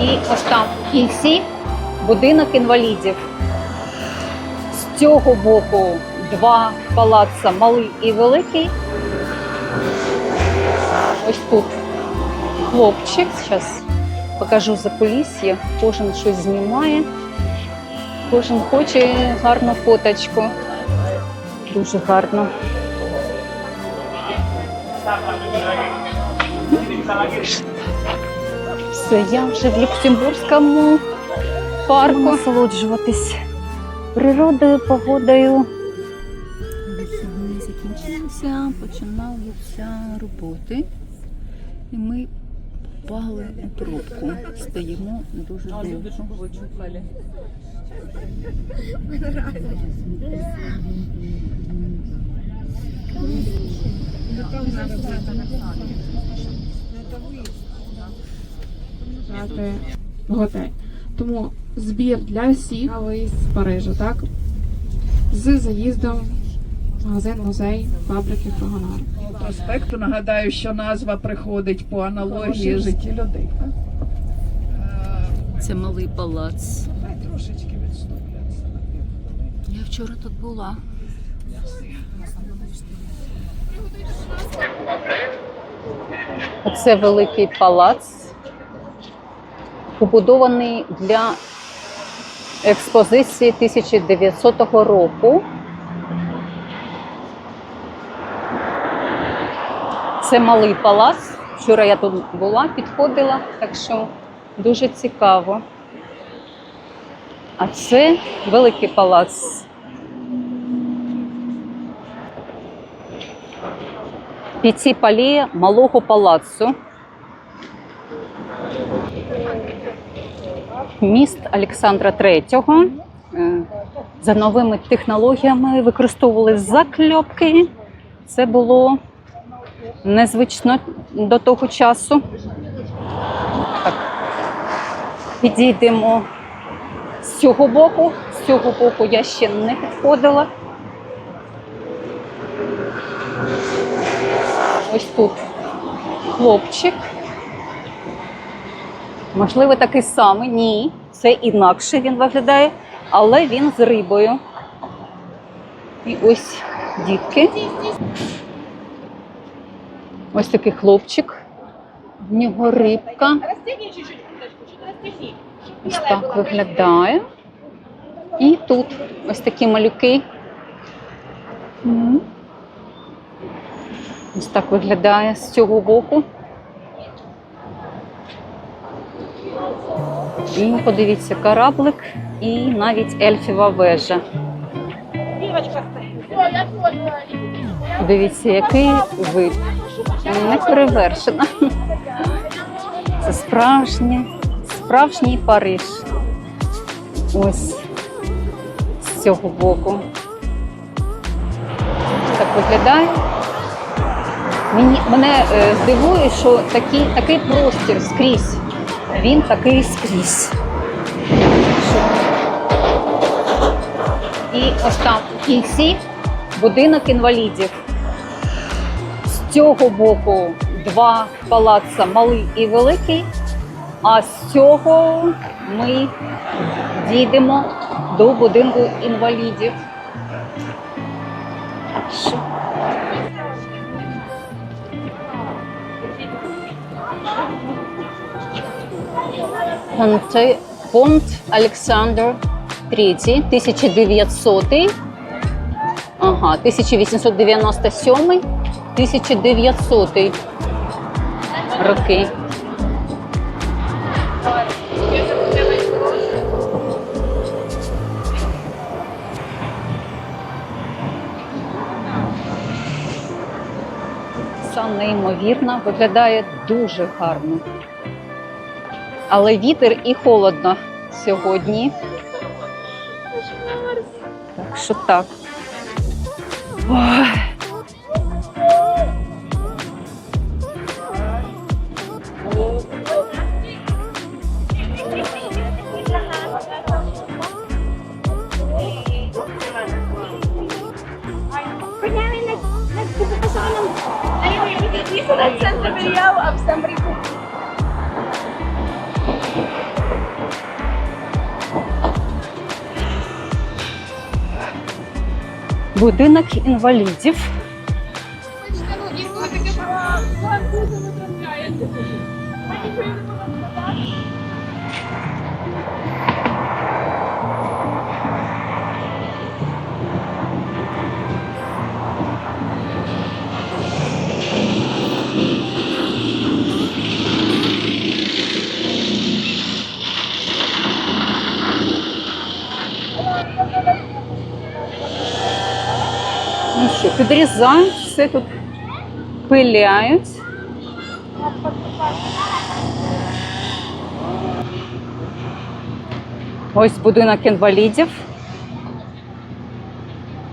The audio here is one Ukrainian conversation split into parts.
І ось там в кінці будинок інвалідів. З цього боку два палаца малий і великий. Ось тут хлопчик. Зараз покажу за куліс'я. Кожен щось знімає. Кожен хоче гарну фоточку. Дуже гарно. Все, я вже в Люксембурзькому парку. Насолоджуватись природою, погодою. Вихідні закінчилися, починаються роботи. І ми попали у пробку. Стоїмо дуже довго. Брати готель. Тому збір для всіх з Парижа, так? З заїздом в магазин, музей, фабрики Фрагонар. проспекту. Нагадаю, що назва приходить по аналогії житті людей. Це малий палац. Трошечки відступляться. Я вчора тут була. Це великий палац, побудований для експозиції 1900 року. Це малий палац. Вчора я тут була, підходила, так що дуже цікаво. А це великий палац. Піці палія малого палацу. Міст Олександра III. Е, За новими технологіями використовували закльопки. Це було незвично до того часу. Так. Підійдемо з цього боку. З цього боку я ще не підходила. Ось тут хлопчик. Можливо, такий самий. Ні, це інакше він виглядає, але він з рибою. І ось дітки. Ось такий хлопчик. В нього рибка. Ось так виглядає. І тут ось такі малюки. Ось так виглядає з цього боку. І подивіться, кораблик і навіть ельфіва вежа. Дивіться, який вид. Не перевершена. Це справжнє, справжній Париж. Ось з цього боку. Так виглядає. Мені, мене е, здивує, що такий, такий простір скрізь. Він такий скрізь. І ось там в кінці будинок інвалідів. З цього боку два палаца малий і великий, а з цього ми дійдемо до будинку інвалідів. Понт Олександр III, 1900, ага, 1897, 1900 роки. Це неймовірно, виглядає дуже гарно. Але вітер і холодно сьогодні. Так що так. Ой. Будинок інвалідів. Ну все тут пиляють. Ось будинок інвалідів.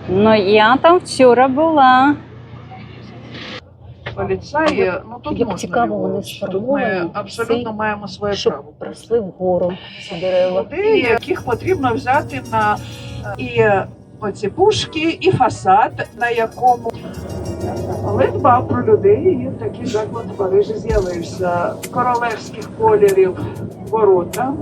Ну, я там вчора була. Поліцаї, ну тут Як цікаво, вони сформовані. ми абсолютно Цей, маємо своє Щоб право. росли вгору дерева. Людей, яких потрібно взяти на е, і оці пушки, і фасад, на якому але дбав про людей, і такий заклад в Парижі з'явився. Королевських кольорів ворота.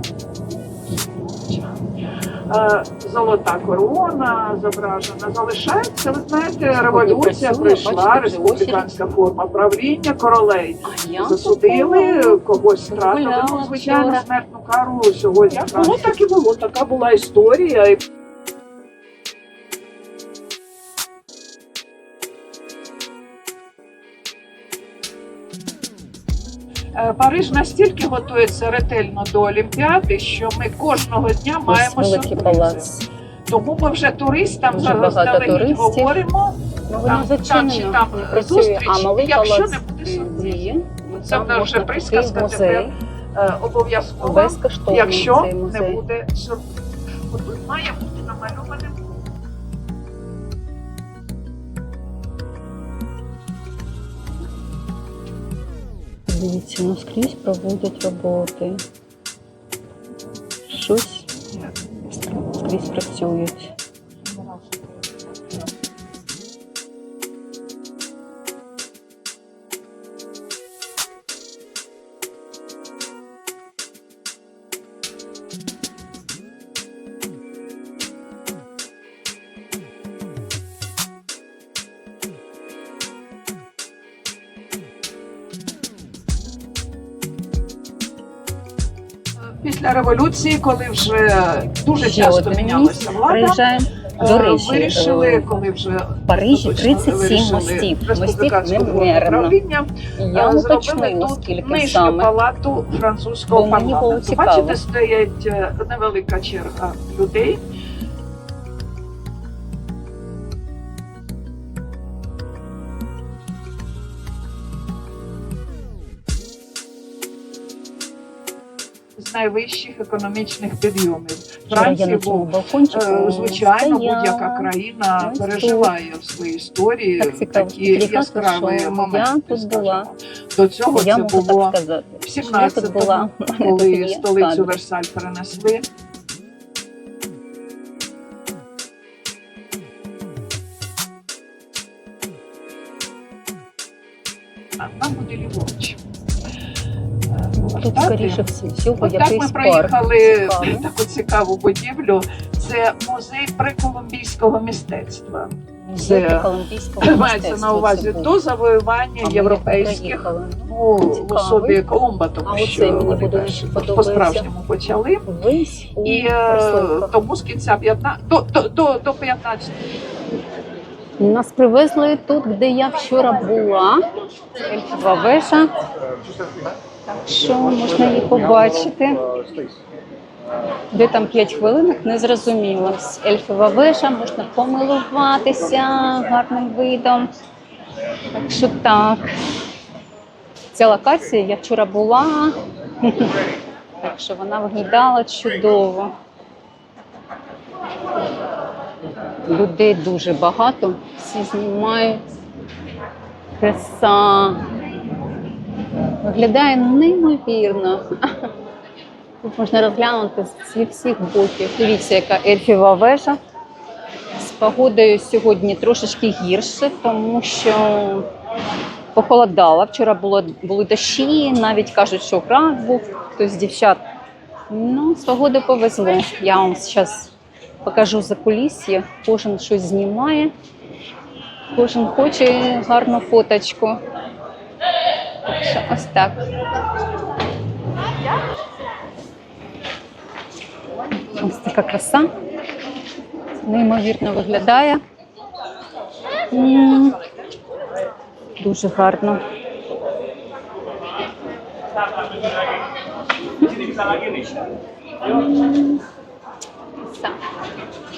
Е, Золота корона зображена залишається. Ви знаєте, революція прийшла, республіканська форма правління, королей засудили, когось стратили. Ну, звичайно, смертну кару сьогодні. Було, так і було. Така була історія. Париж настільки готується ретельно до Олімпіади, що ми кожного дня Ось маємо сюрпризи. Тому ми вже туристам заздалегідь говоримо. Ну, Там- там чи там зустріч, якщо не буде сюрпризів. Це Там вже присказка тепер. Е, Обов'язково, якщо не буде сюрприз. Тут має бути намальоване Дивіться, наскрізь проводять роботи. Щось скрізь працюють. Після революції, коли вже дуже Ще часто один мінялася влада. Приїжджаємо. е, До речі, вирішили, е, коли вже в Парижі точно 37 вирішили мостів. Мостів республіканську немерено. правління, Я е, не зробили уточнила, тут скільки нижню саме. палату французького мені було парламенту. цікаво. Бачите, стоять е, невелика черга людей. Найвищих економічних підйомів. На був Е, Звичайно, будь-яка країна переживає в своїй історії такі яскраві моменти. скажімо. До цього це було в що Я тут 17-му, була. У мене тут коли столицю. Версаль перенесли. Тут, повертати. скоріше всього, От так ми якийсь парк. проїхали Цікаво. таку цікаву будівлю. Це музей приколумбійського мистецтва. Музей Це Мається на увазі до завоювання А європейських ну, в особі Колумба, тому оцей що вони буде перші по-справжньому почали. Вись у І е, тому з кінця 15, до, до, до, до 15 Нас привезли тут, де я вчора була. Ельфова вежа. Так що можна її побачити. Де там 5 хвилинок, не зрозуміло. Ельфова вежа, можна помилуватися гарним видом. Так що так. Ця локація я вчора була. Так що вона виглядала чудово. Людей дуже багато, всі знімають. Краса. Виглядає неймовірно. Тут можна розглянути з всіх боків. Дивіться, яка ельфіва вежа. З погодою сьогодні трошечки гірше, тому що похолодало. Вчора було, були дощі, навіть кажуть, що град був хтось з дівчат. Ну, з погоди повезло. Я вам зараз покажу за кулісся. Кожен щось знімає, кожен хоче гарну фоточку. Так що ось так. Ось така краса. Неймовірно виглядає. М, Дуже гарно. М,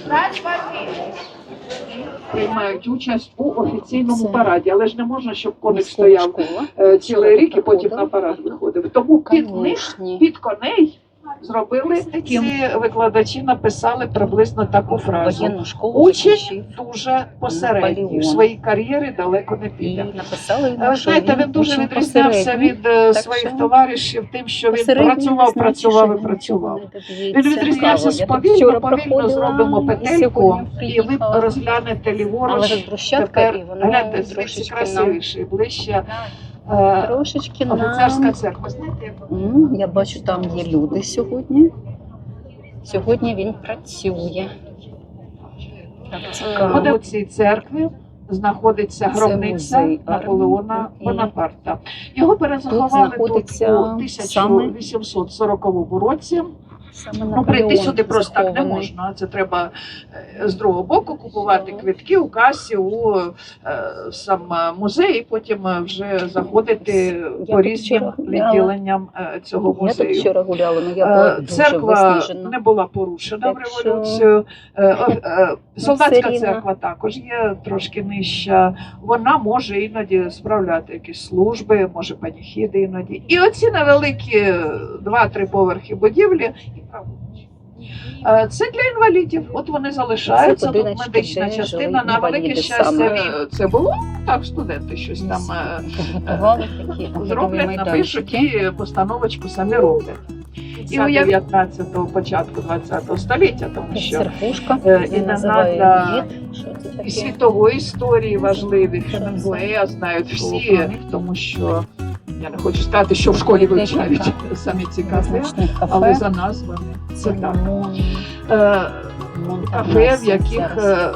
краса. Приймають участь у офіційному Це параді, але ж не можна, щоб коник стояв е, цілий рік і потім на парад виходив. Тому під них під коней зробили такі викладачі написали приблизно таку фразу. Закінчив дуже. Наполеон. В своїй кар'єрі далеко не піде. Е, знаєте, він дуже відрізнявся від е, своїх товаришів тим, що він працював, працював і працював. Він відрізнявся тут повільно, повільно зробимо петельку, і ви розглянете ліворуч. Тепер гляньте звідси красивіше, ближче. Е, трошечки Офіцерська церква. Знаєте, як Я бачу, там є люди сьогодні. Сьогодні він працює. Так, цікаво. У цій церкві знаходиться гробниця музей Наполеона армії. Бонапарта. Його перезаховали тут, знаходиться у 1840 році. Ну, прийти сюди просто так не можна. Це треба е, з другого боку купувати квитки у касі у е, сам е, музей, і потім вже заходити Я по різним відділенням цього Я музею. вчора гуляла, але я була дуже Церква не була порушена в революцію. Солдатська церква також є трошки нижча. Вона може іноді справляти якісь служби, може паніхіди іноді. І оці невеликі два-три поверхи будівлі праворуч. Е, Це для інвалідів. От вони залишаються. Тут медична частина. На велике щастя, це було так. Студенти щось там е, оглядові зроблять, напишуть і постановочку самі роблять. І у 19-го, початку 20-го століття, тому що е, він імена називає для лід. Що це і світової історії важливі. Хемінгуея знають всі, тому що я не хочу сказати, що в школі вивчають самі ці кафе, але за назвами це так. Е, Кафе, в яких е,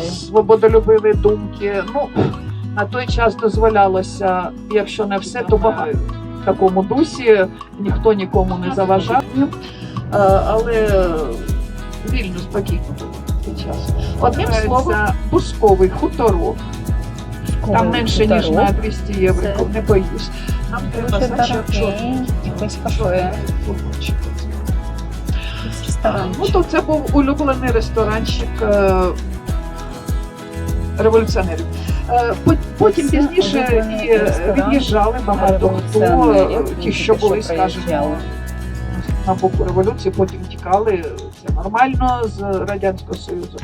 свободолюбиві думки. Ну на той час дозволялося, якщо не все, то багато. В такому дусі ніхто нікому не заважав, Е, але вільно, спокійно було під час. Одним словом, пусковий хуторок. Там менше ніж на 200 євро, не боюсь. Нам треба дорогий якийсь кафе. Ну, то це був улюблений ресторанчик е, революціонерів. Е, Потім пізніше і, е, від'їжджали багато хто, ті, що були, скажімо, на боку революції, потім тікали. Нормально з Радянського Союзу.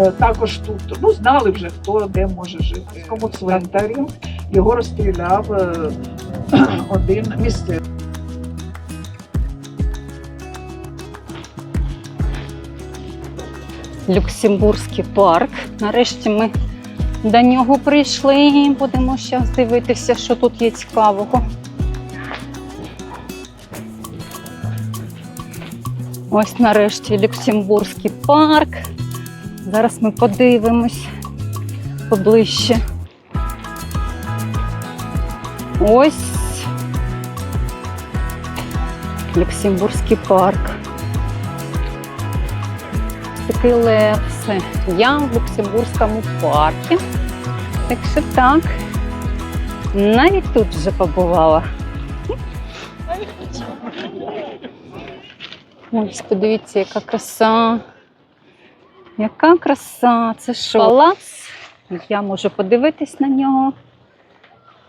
Е, Також тут ну, знали вже, хто де може жити. Кому цвинтарі його розстріляв е, один місцевий. Люксембурзький парк. Нарешті ми до нього прийшли. і Будемо зараз дивитися, що тут є цікавого. Ось нарешті Люксембурзький парк. Зараз ми подивимось поближче. Ось Люксембурзький парк. такий лев. Все. Я в Люксембурзькому парку. Так що так. Навіть тут вже побувала. Ось, подивіться, яка краса. Яка краса. Це що? Палац. Я можу подивитись на нього.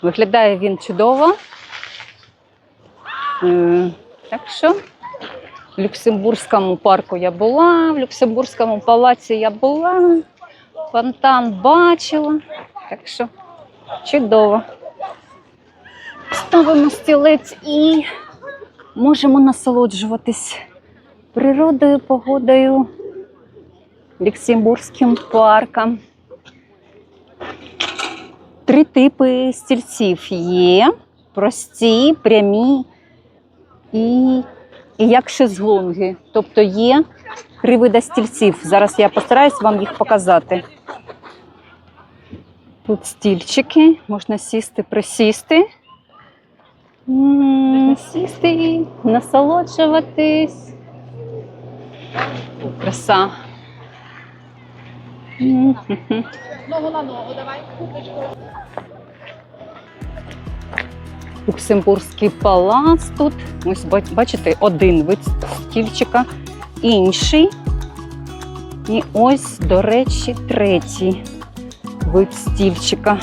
Виглядає він чудово. Е, Так що в Люксембурзькому парку я була, в Люксембурзькому палаці я була, фонтан бачила. Так що чудово. Ставимо стілець і можемо насолоджуватись природою, погодою, Люксембурзьким парком. Три типи стільців є: прості, прямі і і як шезлонги. Тобто є три вида стільців. Зараз я постараюсь вам їх показати. Тут стільчики, можна сісти, присісти. Сісти, насолоджуватись. Краса. Ногу на ногу, давай. Люксембурзький палац тут. Ось бачите, один вид стільчика, інший. І ось, до речі, третій вид стільчика.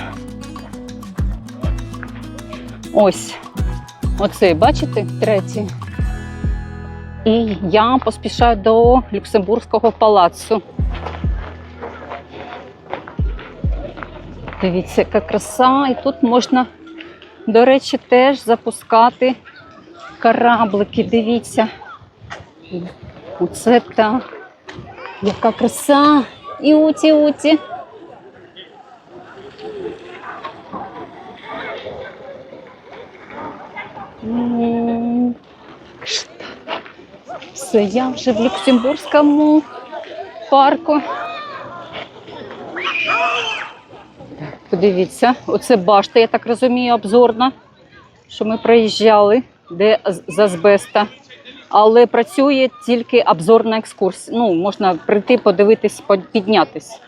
Ось. Оцей, бачите, третій. І я поспішаю до Люксембурзького палацу. Дивіться, яка краса. І тут можна до речі, теж запускати кораблики. Дивіться. Оце так. Яка краса. І уті, уті. М. Все, я вже в Люксембурзькому парку. Подивіться, оце башта, я так розумію, обзорна, що ми проїжджали, де з азбеста. Але працює тільки обзорна екскурсія. Ну, можна прийти, подивитись, піднятись.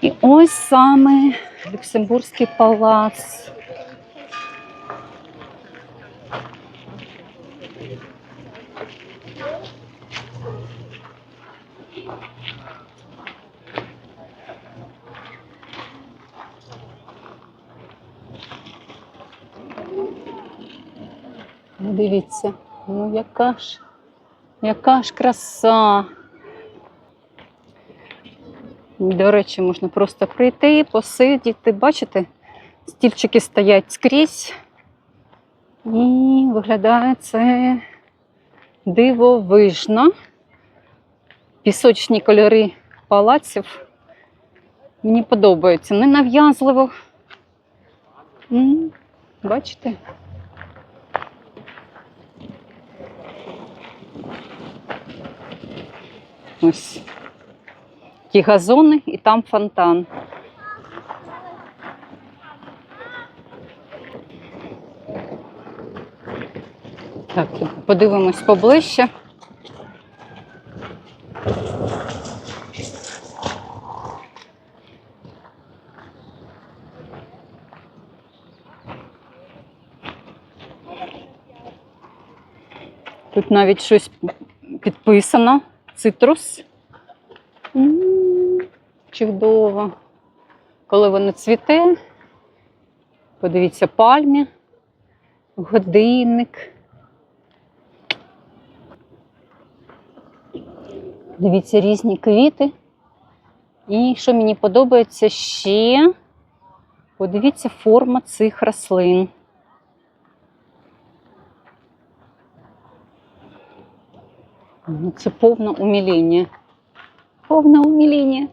І ось саме Люксембурзький палац. Дивіться, ну яка ж, яка ж краса. До речі, можна просто прийти, посидіти. Бачите, стільчики стоять скрізь. І виглядає це дивовижно. Пісочні кольори палаців. Мені подобаються. Ненав'язливо. Бачите? Ось ті газони і там фонтан. Так, подивимось поближче. Тут навіть щось підписано. Цитрус. М, Чудово. Коли воно цвіте, подивіться пальмі, годинник. Дивіться різні квіти. І що мені подобається ще, подивіться форма цих рослин. Це повне уміління. Повне уміління.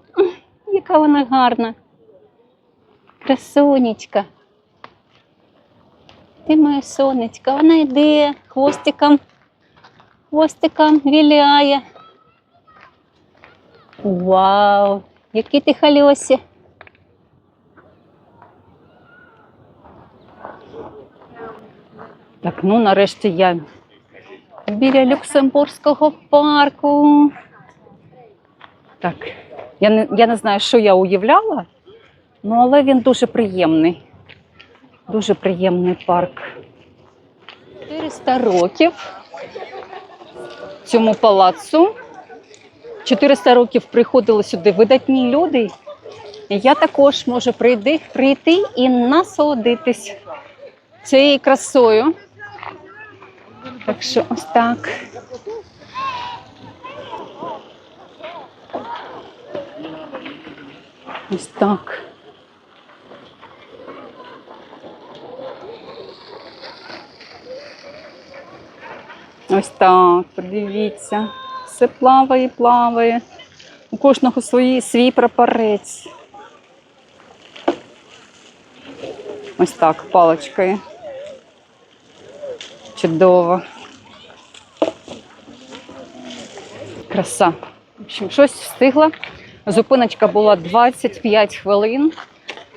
Яка вона гарна. Красунечка. Ти моя сонечка, вона йде хвостиком, хвостиком віляє. Вау! Які ти хальосі. Так, ну нарешті я біля Люксембурзького парку. Так, я не, я не знаю, що я уявляла, ну, але він дуже приємний. Дуже приємний парк. 400 років цьому палацу. 400 років приходили сюди видатні люди. Я також можу прийти, прийти і насолодитись цією красою. Так що ось так. Ось так. Ось так, подивіться. Все плаває, плаває. У кожного свої, свій прапорець. Ось так, паличкою. Чудово. Краса. В общем, щось встигла. Зупиночка була 25 хвилин.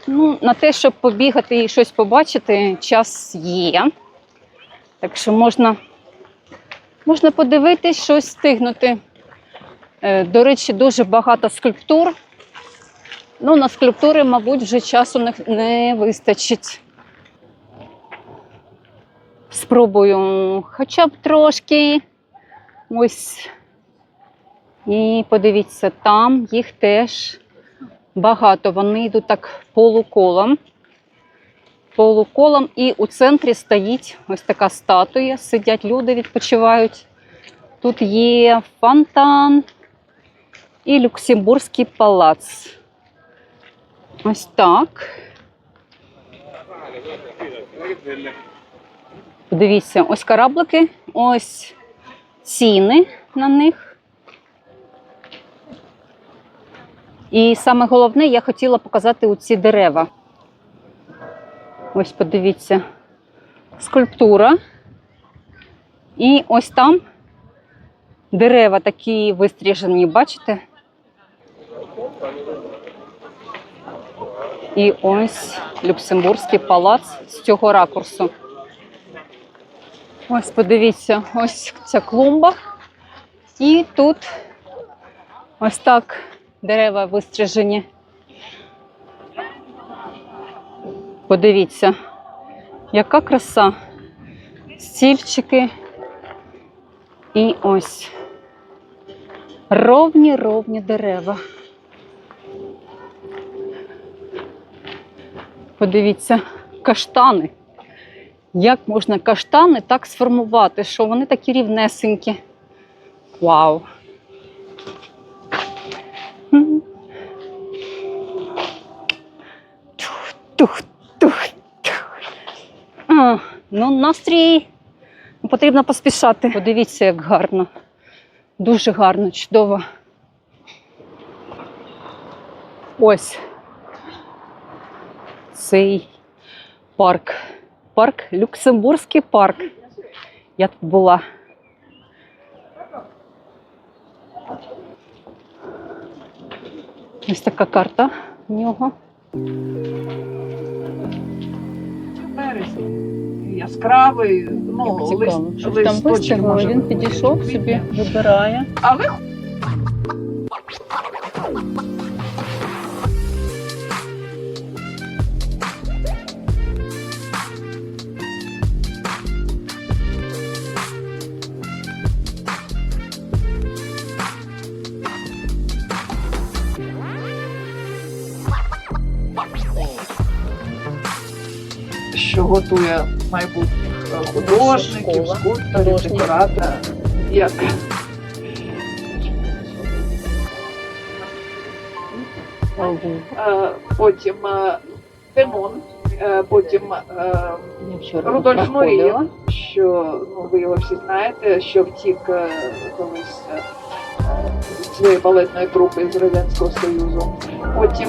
Ну, на те, щоб побігати і щось побачити, час є. Так що можна, можна подивитись, щось встигнути. Е, До речі, дуже багато скульптур. Ну, на скульптури, мабуть, вже часу не, не вистачить. Спробую хоча б трошки. Ось. І подивіться, там їх теж багато. Вони йдуть так полуколом. Полуколом, і у центрі стоїть ось така статуя. Сидять люди, відпочивають. Тут є фонтан і Люксембурзький палац. Ось так. Дивіться, ось кораблики, ось ціни на них. І саме головне, я хотіла показати оці дерева. Ось подивіться, скульптура. І ось там дерева такі вистріжені, бачите? І ось Люксембурзький палац з цього ракурсу. Ось подивіться, ось ця клумба. І тут ось так дерева вистрижені. Подивіться, яка краса. Стільчики. І ось ровні ровні дерева. Подивіться, каштани. Як можна каштани так сформувати, що вони такі рівнесенькі? Вау! Тух, тух, тух. А, ну, настрій потрібно поспішати. Подивіться, як гарно. Дуже гарно, чудово. Ось цей парк. Парк, Люксембурзький парк. Я тут була. Ось така карта в нього. Березень. Яскравий, ну, Як цікаво. лист, там вистигло, він підійшов собі, вибирає. Але Художників. Як Е, потім е, Демон, е, потім Рудольф. Нурієв, що ну, ви його всі знаєте, що втік колись своєї балетної групи з Радянського Союзу. Потім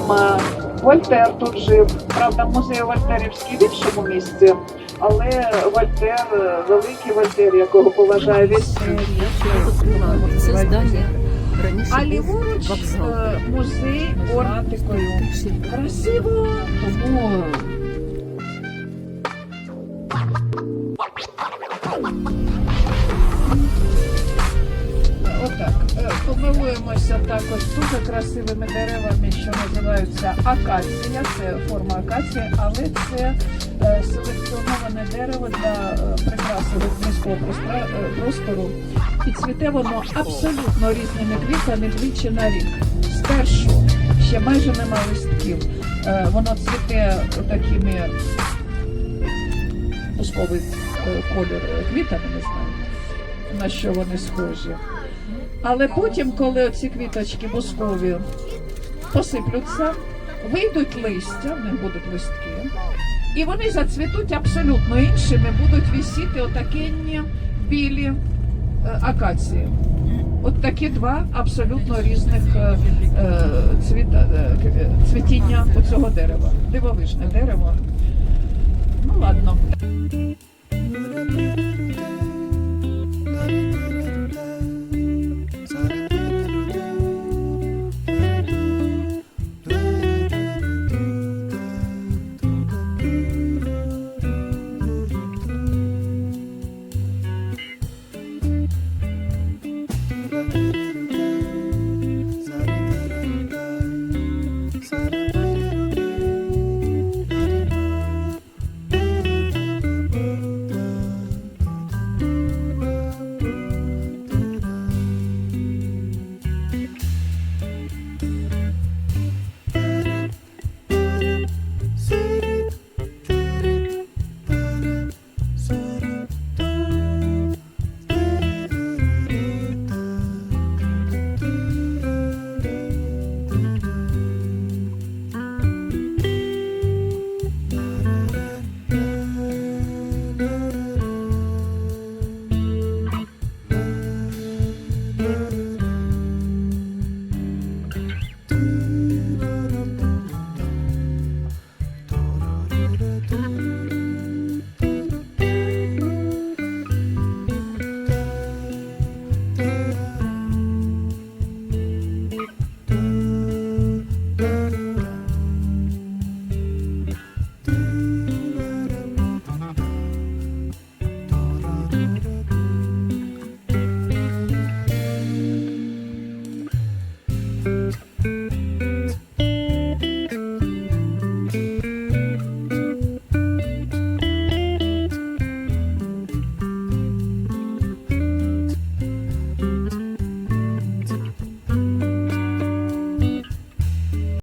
Вольтер тут жив. Правда, музей Вольтерівський в іншому місці, але Вольтер, е, великий Вольтер, якого поважає весь світ. Це здання А ліворуч е, музей ортикою. Красиво, тому Помилуємося також дуже красивими деревами, що називаються акація. Це форма акації, але це е, селекціоноване дерево для е, прикраси міського е, простору. І цвіте воно абсолютно різними квітами двічі на рік. Спершу ще майже нема листків. Воно цвіте такими бусковий е, колір квітами, не знаю на що вони схожі. Але потім, коли ці квіточки бускові посиплються, вийдуть листя, в них будуть листки, і вони зацвітуть абсолютно іншими, будуть висіти отакенні білі е, акації. От такі два абсолютно різних е, е, цвіта, цвітіння у цього дерева. Дивовижне дерево. Ну ладно.